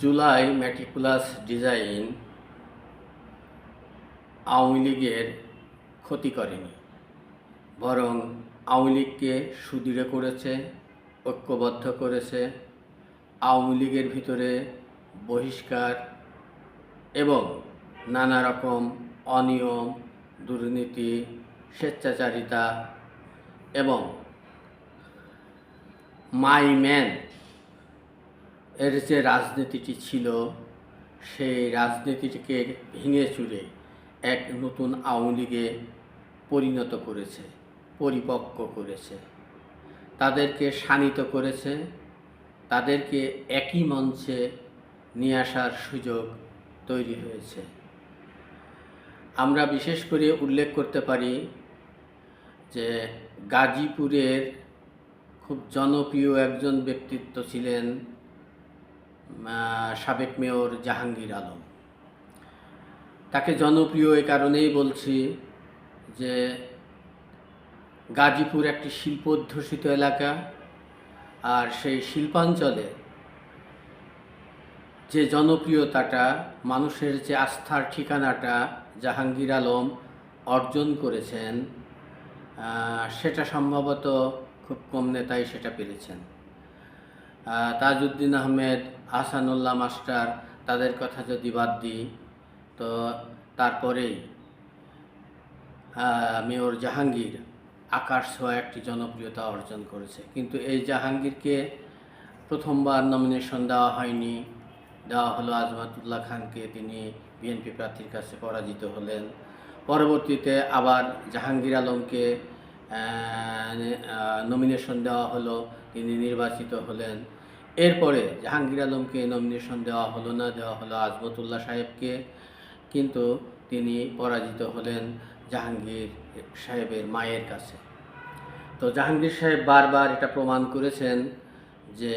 July meticulous design Awami লীগের ক্ষতি করেনি, বরং আওয়ামী লীগকে সুদৃঢ় করেছে, ঐক্যবদ্ধ করেছে, আওয়ামী লীগের ভিতরে বহিষ্কার এবং নানা রকম অনিয়ম, দুর্নীতি, স্বেচ্ছাচারিতা এবং মাই ম্যান এর যে রাজনীতিটি ছিল, সেই রাজনীতিটিকে ভেঙে চুরে এক নতুন আওয়ামী লীগে পরিণত করেছে, পরিপক্ক করেছে। তাদেরকে শানিত করেছে, তাদেরকে একই মঞ্চে নিয়ে আসার সুযোগ তৈরি হয়েছে। আমরা বিশেষ করে উল্লেখ করতে পারি যে গাজীপুরের খুব জনপ্রিয় একজন ব্যক্তিত্ব ছিলেন সাবেক মেয়র জাহাঙ্গীর আলম। তাকে জনপ্রিয় এ কারণেই বলছি যে গাজীপুর একটি শিল্পোদ্ধূষিত এলাকা আর সেই শিল্পাঞ্চলে যে জনপ্রিয়তাটা, মানুষের যে আস্থার ঠিকানাটা জাহাঙ্গীর আলম অর্জন করেছেন সেটা সম্ভবত খুব কম নেতাই সেটা পেরেছেন। তাজউদ্দিন আহমেদ, আহসানুল্লাহ মাস্টার, তাদের কথা যদি বাদ দিই, তো তারপরেই মেয়র জাহাঙ্গীর আকাশ ছোঁয়া একটি জনপ্রিয়তা অর্জন করেছে। কিন্তু এই জাহাঙ্গীরকে প্রথমবার নমিনেশন দেওয়া হয়নি। দেওয়া হলো আজমাতুল্লাহ খানকে। তিনি বিএনপি প্রার্থীর কাছে পরাজিত হলেন। পরবর্তীতে আবার জাহাঙ্গীর আলমকে নমিনেশন দেওয়া হলো। তিনি নির্বাচিত হলেন। এরপরে জাহাঙ্গীর আলমকে নমিনেশন দেওয়া হলো না, দেওয়া হলো আজমতুল্লাহ সাহেবকে। কিন্তু তিনি পরাজিত হলেন জাহাঙ্গীর সাহেবের মায়ের কাছে। তো জাহাঙ্গীর সাহেব বারবার এটা প্রমাণ করেছেন যে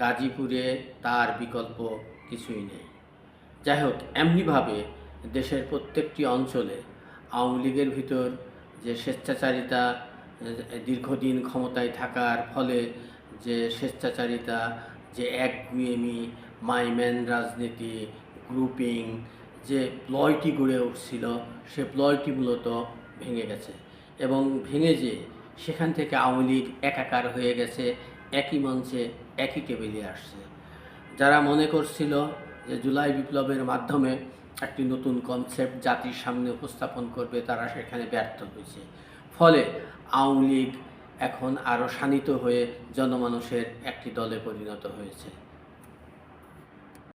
গাজীপুরে তার বিকল্প কিছুই নেই। যাই হোক, এমনিভাবে দেশের প্রত্যেকটি অঞ্চলে আওয়ামী লীগের ভিতর যে স্বেচ্ছাচারিতা, দীর্ঘদিন ক্ষমতায় থাকার ফলে যে স্বেচ্ছাচারিতা, যে এক একগুয়েমি মাইম্যান রাজনীতি, গ্রুপিং, যে প্লয়টি গড়ে উঠছিল, সে প্লয়টি মূলত ভেঙে গেছে। এবং ভেঙে যে সেখান থেকে আওয়ামী লীগ একাকার হয়ে গেছে, একই মঞ্চে, একই টেবিলে আসছে। যারা মনে করছিল যে জুলাই বিপ্লবের মাধ্যমে একটি নতুন কনসেপ্ট জাতির সামনে উপস্থাপন করবে, তারা সেখানে ব্যর্থ হয়েছে। ফলে আওয়ামী লীগ এখন আরও শানিত হয়ে জনমানুষের একটি দলে পরিণত হয়েছে।